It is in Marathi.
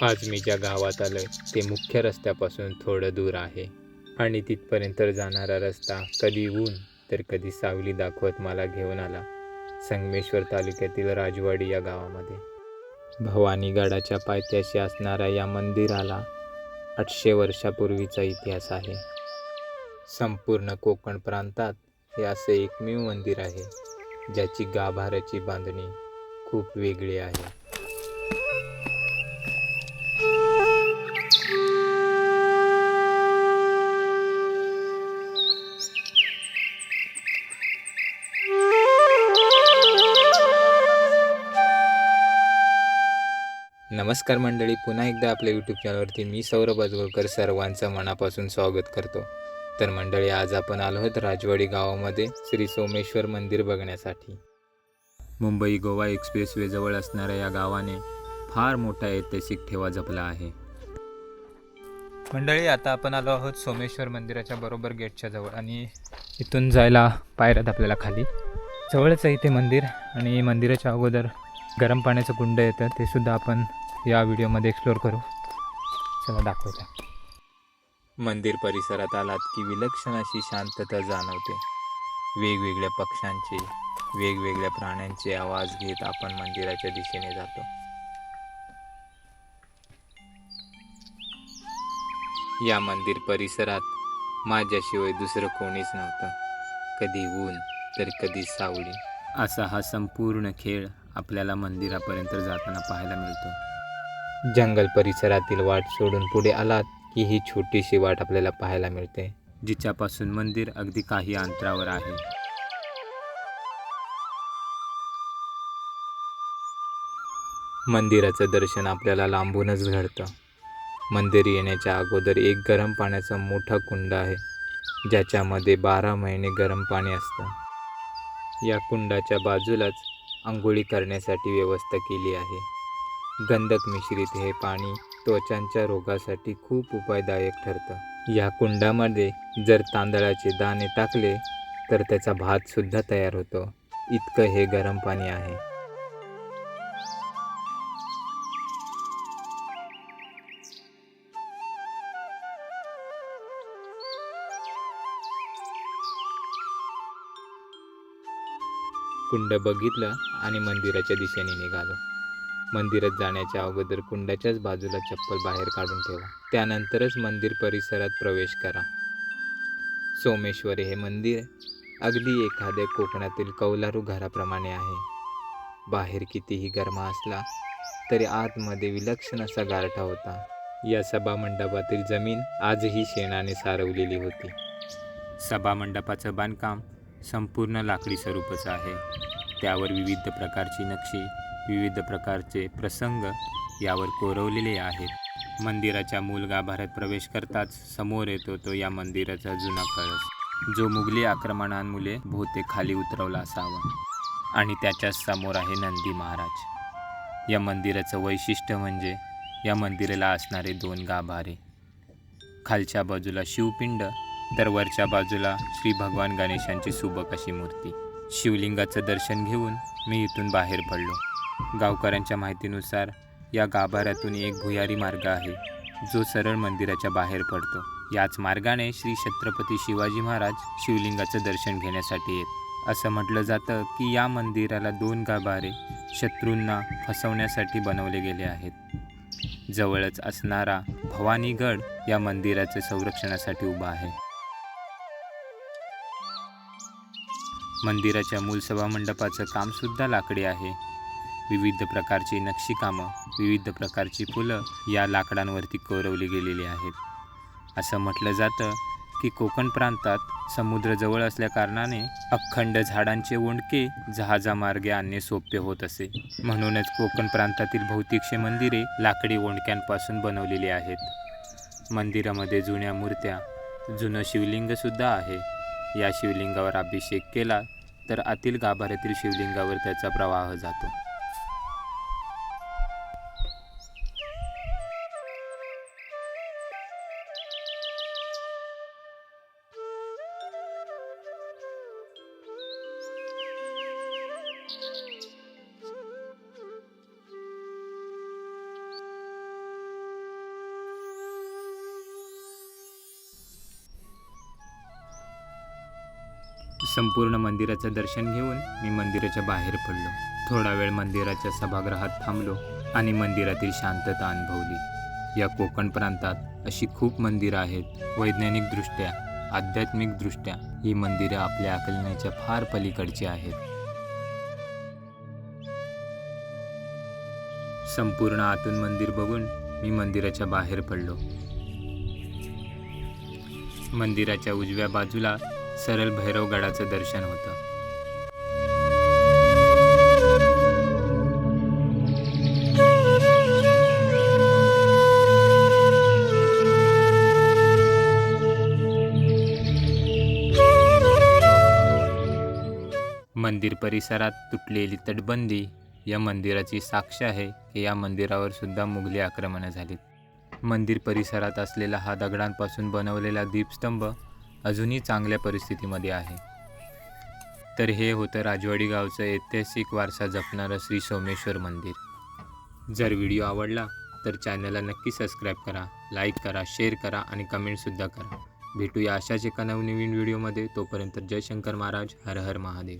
आज मी ज्या गावात आलोय ते मुख्य रस्त्यापासून थोडं दूर आहे. आणि तिथपर्यंत जाणारा रस्ता कधी ऊन तर कधी सावली दाखवत मला घेऊन आला. संगमेश्वर तालुक्यातील राजवाडी या गावामध्ये. भवानी गडाच्या पायथ्याशी असणाऱ्या या मंदिराला आठशे वर्षापूर्वीचा इतिहास आहे. संपूर्ण कोकण प्रांतात हे असे एकमेव मंदिर आहे ज्याची गाभाऱ्याची बांधणी खूप वेगळी आहे. नमस्कार मंडळी पुन्हा एकदा आपल्या यूट्यूब चॅनलवरती मी सौरभ अजगोकर सर्वांचं मनापासून स्वागत करतो. तर मंडळी आज आपण आलो आहोत राजवाडी गावामध्ये श्री सोमेश्वर मंदिर बघण्यासाठी. मुंबई गोवा एक्सप्रेसवेजवळ असणाऱ्या या गावाने फार मोठा ऐतिहासिक ठेवा जपला आहे. मंडळी आता आपण आलो आहोत सोमेश्वर मंदिराच्या बरोबर गेटच्या जवळ आणि इथून जायला पायऱ्यात आपल्याला खाली. जवळच आहे इथे मंदिर आणि मंदिराच्या अगोदर गरम पाण्याचं कुंड येतं ते सुद्धा आपण या व्हिडिओमध्ये एक्सप्लोअर करू. चला दाखवूया मंदिर परिसरात आलात की विलक्षण अशी शांतता जाणवते. वेगवेगळ्या पक्ष्यांचे वेगवेगळ्या प्राण्यांचे आवाज घेत आपण मंदिराच्या दिशेने जातो. या मंदिर परिसरात माझ्याशिवाय दुसरं कोणीच नव्हतं. कधी ऊन तर कधी सावली. असा हा संपूर्ण खेळ आपल्याला मंदिरापर्यंत जाताना पाहायला मिळतो. जंगल परिसरातील वाट सोडून पुढे आलात की ही छोटीशी वाट आपल्याला पाहायला मिळते जिच्यापासून मंदिर अगदी काही अंतरावर आहे. मंदिराचं दर्शन आपल्याला लांबूनच घडतं. मंदिर येण्याच्या अगोदर एक गरम पाण्याचा मोठा कुंड आहे ज्याच्यामध्ये बारा महिने गरम पाणी असतं. या कुंडाच्या बाजूलाच आंघोळी करण्यासाठी व्यवस्था केली आहे. गंधक मिश्रित हे पाणी त्वचांच्या रोगासाठी खूप उपायदायक ठरतं. या कुंडामध्ये जर तांदळाचे दाणे टाकले तर त्याचा भात सुद्धा तयार होतो. इतकं हे गरम पाणी आहे. कुंड बघितलं आणि मंदिराच्या दिशेने निघालो. मंदिरात जाण्याच्या अगोदर कुंडाच्याच बाजूला चप्पल बाहेर काढून ठेवा. त्यानंतरच मंदिर परिसरात प्रवेश करा. सोमेश्वरी हे मंदिर अगदी एखाद्या कोकणातील कौलारू घराप्रमाणे आहे. बाहेर कितीही गरमा असला तरी आतमध्ये विलक्षण असा गारठा होता. या सभामंडपातील जमीन आजही शेणाने सारवलेली होती. सभामंडपाचं बांधकाम संपूर्ण लाकडी स्वरूपाचं आहे. त्यावर विविध प्रकारची नक्षी विविध प्रकारचे प्रसंग यावर कोरवलेले आहेत. मंदिराच्या मूल गाभाऱ्यात प्रवेश करताच समोर येतो तो या मंदिराचा जुना कळस. जो मुघली आक्रमणांमुळे बहुतेक खाली उतरवला असावा. आणि त्याच्याच समोर आहे नंदी महाराज. या मंदिराचं वैशिष्ट्य म्हणजे या मंदिराला असणारे दोन गाभारे. खालच्या बाजूला शिवपिंड तर वरच्या बाजूला श्री भगवान गणेशांची सुबक अशी मूर्ती. शिवलिंगाचं दर्शन घेऊन मी इथून बाहेर पडलो. गावकऱ्यांच्या माहितीनुसार या गाभाऱ्यातून एक भुयारी मार्ग आहे जो सरळ मंदिराच्या बाहेर पडतो. याच मार्गाने श्री छत्रपती शिवाजी महाराज शिवलिंगाचं दर्शन घेण्यासाठी येत. असं म्हटलं जातं की या मंदिराला दोन गाभारे शत्रूंना फसवण्यासाठी बनवले गेले आहेत. जवळच असणारा भवानीगड या मंदिराच्या संरक्षणासाठी उभा आहे. मंदिराच्या मूल सभामंडपाचं कामसुद्धा लाकडी आहे. विविध प्रकारची नक्षीकामं विविध प्रकारची फुलं या लाकडांवरती कोरवली गेलेली आहेत. असं म्हटलं जातं की कोकण प्रांतात समुद्र जवळ असल्याकारणाने अखंड झाडांचे ओंडके जहाजामार्गे आणणे सोपे होत असे. म्हणूनच कोकण प्रांतातील बहुतेकशे मंदिरे लाकडी ओंडक्यांपासून बनवलेली आहेत. मंदिरामध्ये जुन्या मूर्त्या जुनं शिवलिंगसुद्धा आहे. या शिवलिंगावर अभिषेक केला तर आतील गाभाऱ्यातील शिवलिंगावर त्याचा प्रवाह जातो. संपूर्ण मंदिराचं दर्शन घेऊन मी मंदिराच्या बाहेर पडलो. थोडा वेळ मंदिराच्या सभागृहात थांबलो आणि मंदिरातील शांतता अनुभवली. या कोकण प्रांतात अशी खूप मंदिरं आहेत. वैज्ञानिकदृष्ट्या आध्यात्मिकदृष्ट्या ही मंदिरं आपल्या आकलनाच्या फार पलीकडची आहेत. संपूर्ण आतून मंदिर बघून मी मंदिराच्या बाहेर पडलो. मंदिराच्या उजव्या बाजूला सरळ भैरवगडाचं दर्शन होतं. मंदिर परिसरात तुटलेली तटबंदी या मंदिराची साक्ष आहे की या मंदिरावर सुद्धा मुघली आक्रमणं झालीत. मंदिर परिसरात असलेला हा दगडांपासून बनवलेला दीपस्तंभ अजूनही चांगल्या परिस्थितीमध्ये आहे. तर हे होतं राजवाडी गावचं ऐतिहासिक वारसा जपणारं श्री सोमेश्वर मंदिर. जर व्हिडिओ आवडला तर चॅनलला नक्की सबस्क्राईब करा लाईक करा शेअर करा आणि कमेंटसुद्धा करा. भेटूया अशाच एका नवनवीन व्हिडिओमध्ये. तोपर्यंत जयशंकर महाराज हर हर महादेव.